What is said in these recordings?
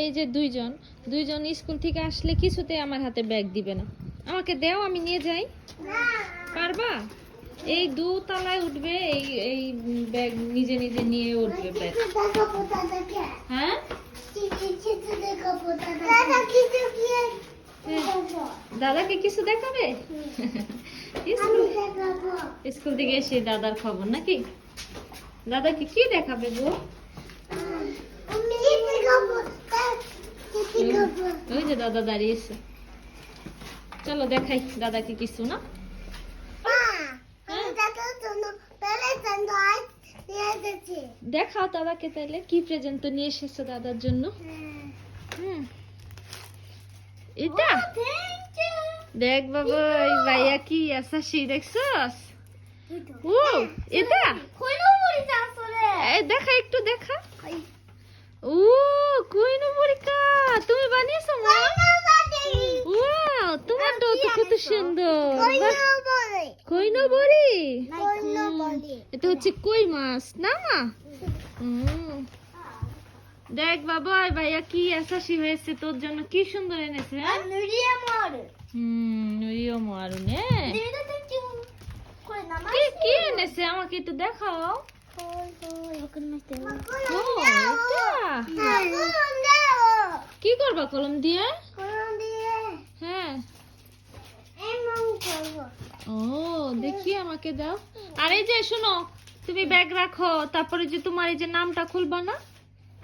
এই যে দুইজন দুইজন স্কুল থেকে আসলে কিছুতে আমার হাতে ব্যাগ দিবে না। আমাকে দেও, আমি নিয়ে যাই। পারবা? এই দু তলায় উঠবে, এই এই ব্যাগ নিজে নিজে নিয়ে উঠবে ব্যাগ। হ্যাঁ? দাদাকে কিছু দেখাবে? স্কুল থেকে এসে দাদার খবর নাকি? দাদাকে কি দেখাবে গো? ওই যে দাদা দাঁড়িয়েছে। চলো দেখাই দাদাকে কিছু না? দেখাও দাদাকে তাহলে কি প্রেজেন্ট তো নিয়ে এসেছ দাদার জন্য? হুম। এটা? দেখ বাবা এই ভাইয়া কি আসাসি দেখছস? ও এটা? এই দেখা একটু দেখা। ও কইনো মরিকা তুমি বানিয়েছো মা ওয়াও তোমারটাও তো কত সুন্দর কইনো বড়ি এটা হচ্ছে কই মাছ না মা। দেখ বাবা ভাইয়া কি আসাসি হয়েছে? তোর জন্য কি সুন্দর এনেছে হ্যাঁ? হুম নুরিও মারুনে কি কি এনেছে? আমাকে একটু দেখাও। কি করবা কলম দিয়ে হ্যাঁ ও দেখি আমাকে দাও আর এই যে শোনো তুমি ব্যাগ রাখো তারপরে যে তোমার এই যে নামটা খুলবা না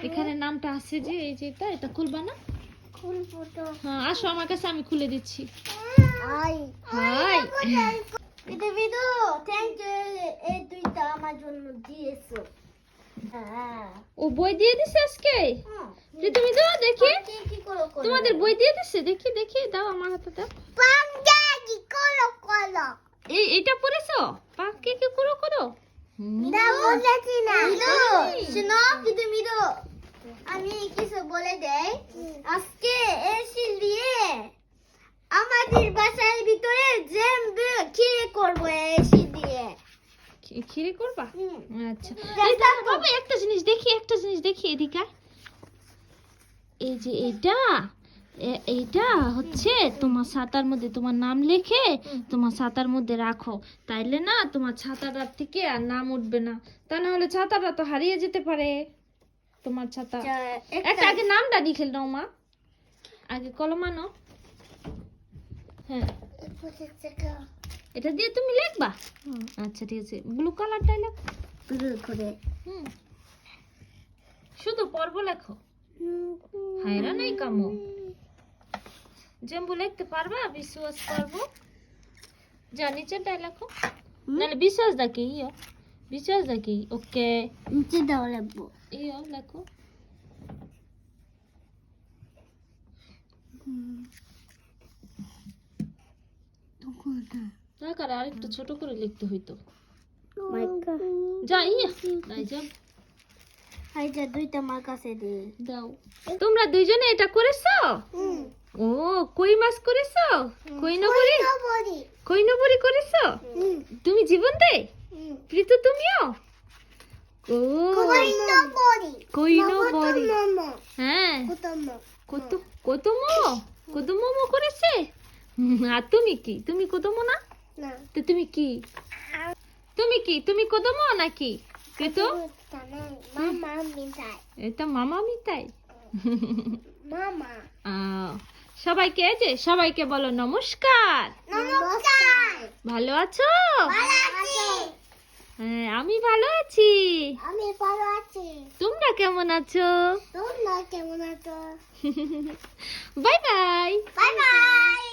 এখানে নামটা আছে যে এই যে এটা এটা খুলবা না হ্যাঁ আসো আমার কাছে আমি খুলে দিচ্ছি হাই দিয়েছ হ্যাঁ ও বই দিয়ে দিছে আজকে? তুমি দাও দেখি। কি কি করো করো তোমাদের বই দিয়ে দিছে? দেখি দেখি দাও আমার হাতে দাও। পাঞ্জাবি করো করো এই এটা পড়েছো পাক কে কে করো? করো আমি কিছু বলে দেয় আজকে এসি দিয়ে আমাদের বাসার ভিতরে জ্যাম খিরে করব এসি দিয়ে খি- খিরে করবা? আচ্ছা। বাবা একটা জিনিস দেখি একটা জিনিস দেখি এদিকে। এই যে এটা এইটা হচ্ছে তোমার ছাতার মধ্যে তোমার নাম লিখে তোমার ছাতার মধ্যে রাখো। তাইলে না তোমার ছাতাটার থেকে আর নাম উঠবে না। তা না হলে ছাতাটা তো হারিয়ে যেতে পারে তোমার ছাতা। একটা আগে নামটা লিখে নাও মা। আগে কলমানো হ্যাঁ। এটা দিয়ে তুমি লিখবা? আচ্ছা ঠিক আছে। ব্লু কালারটাই লেখো করে। হুম। শুধু পর্ব লেখো। হায়রা নেই কামো। জেম্বু লিখতে পারবা? বিশ্বাস করব যা নিচেরটাই লেখো। নাহলে বিশ্বাস দেখি ইয়ো। বিশ্বাস দেখি ওকে। নিচে দাও লাগবো ইয়ো লেখো। দরকার আর একটু ছোট করে লিখতে হইতো। যা ইয়া তাই যা। যে দুইটা আমার কাছে দে। দাও। তোমরা দুইজনে এটা করেছ? ও কই মাছ করেছ? কই নবরি? কই নবরি? করেছ? তুমি জীবন দে। প্রীতু তুমিও? ও। কই নবরি? হ্যাঁ। কত কত মো? কত মোমো করেছে? আর তুমি কি? তুমি কদমো না? তো তুমি কি? তুমি কি? তুমি কদমো নাকি? মামা মিঠাই এটা মামা মিতাই? মামা। সবাইকে যে সবাইকে বলো নমস্কার। নমস্কার। ভালো আছো। হ্যাঁ আমি ভালো আছি। আমি ভালো আছি। তোমরা কেমন আছো? তোমরা কেমন আছো? Bye bye. Bye bye.